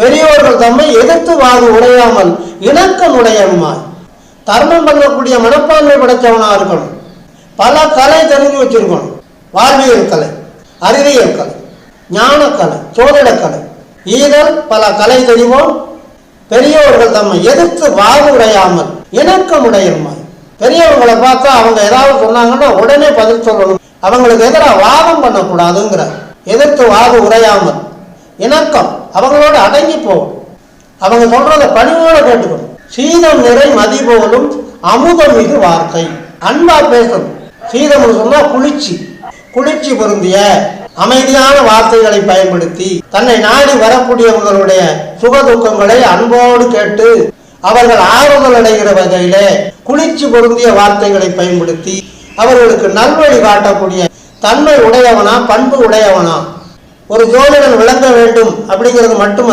பெரியோர்கள் தம்மை எதிர்த்து வாது உடையாமல் இணக்கம் உடையவமாய் தர்மம் பண்ணக்கூடிய மனப்பான்மை படைத்தவனாக இருக்கணும் பல கலை தெரிஞ்சு வச்சிருக்கணும். வாழ்வியல் கலை அறிவியல் கலை ஞானக்கலை சோதிடக்கலை. ஈதல் பல கலை தெரிவோம் பெரியோர்கள் தம்மை எதிர்த்து வாது உடையாமல் இணக்கம் உடையவமாய் பெரியவங்களை பார்த்தா அவங்க ஏதாவது சொன்னாங்கன்னா உடனே பதில் சொல்லணும். அவங்களுக்கு எதிராக வாதம் பண்ணக்கூடாதுங்கிற. எதிர்த்து வாது உரையாமல் இணக்கம் அவங்களோட அடங்கி போகும் அவங்க சொல்றத பணிவோட கேட்டுக்கணும். சீதம் நிறை மதி போலும் அமுதம் மிகு வார்த்தை. அன்பா பேசணும். சீதம்னு சொன்னா குளிர்ச்சி. குளிர்ச்சி பொருந்திய அமைதியான வார்த்தைகளை பயன்படுத்தி தன்னை நாடி வரக்கூடியவங்களுடைய சுக துக்கங்களை அன்போடு கேட்டு அவர்கள் ஆறுதல் அடைகிற வகையிலே குளிர்ச்சி பொருந்திய வார்த்தைகளை பயன்படுத்தி அவர்களுக்கு நல்வழி காட்டக்கூடிய தன்மை உடையவனா பண்பு உடையவனா. ஒரு ஜோதிடன் விளங்க வேண்டும் அப்படிங்கிறது மட்டுமல்ல.